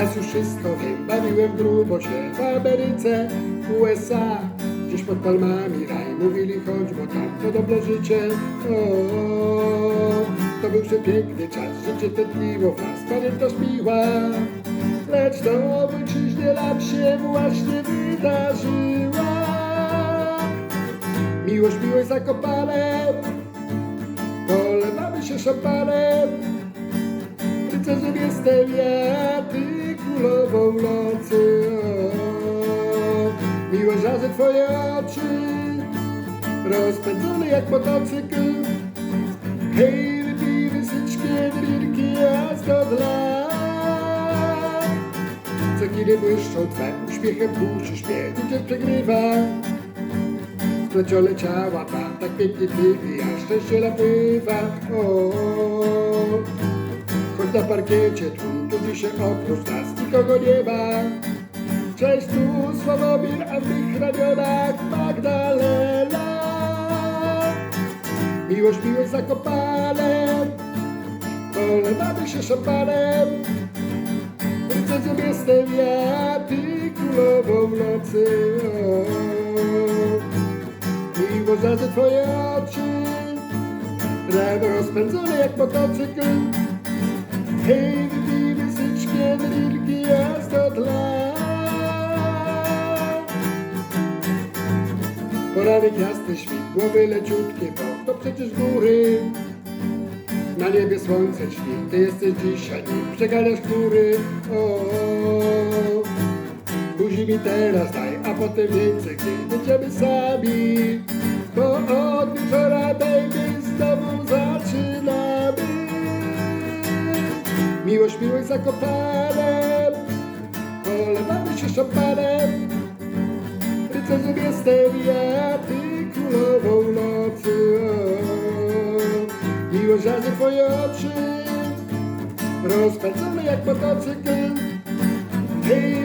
Teraz już wszystko wiem, bawiłem grubo się w Ameryce, USA. Gdzieś pod palmami raj, mówili chodź, bo tam to dobre życie. O, to był przepiękny czas, życie tętniło w nas, pamiętasz miła. Lecz to ojczyźnie lat się właśnie wydarzyła. Miłość, miłość zakopane, polewamy się szampanem. Rycerzem jestem ja, ty królową nocy. O, miłość razy twoje oczy, rozpędzony jak motocykl. Hej, wypijmy syczkie, drinki, a sto dla. Cekiny błyszczą twe, uśmiechem puścisz mnie, gdzie przegrywa. Splecione ciała dwa, tak pięknie ty, a szczęście napływa. O, choć na parkiecie tłum, tu się oprócz nas nikogo nie ma. Cześć tu, Sławomir, a w tych ramionach Magdalena. Miłość, miłość zakopane, polewamy się szampanem. Rycerzem jestem ja, ty królową nocy. Miłość razy twoje oczy, rano rozpędzone jak motocykl. Hej, syczkie, drinki, jazda dla. Poranek jasny, świtłowy, leciutkie, bo to przecież góry. Na niebie słońce śni, ty jesteś dzisiaj nim przeganiasz chmury. O, buzi mi teraz daj, a potem więcej, gdy będziemy sami. Bo od Miłość, miłość zakopane, polewamy się szampanem. Rycerzem jestem ja, ty królową nocy. Miłość razy twoje oczy, rozpędzony jak motocykl. Hej,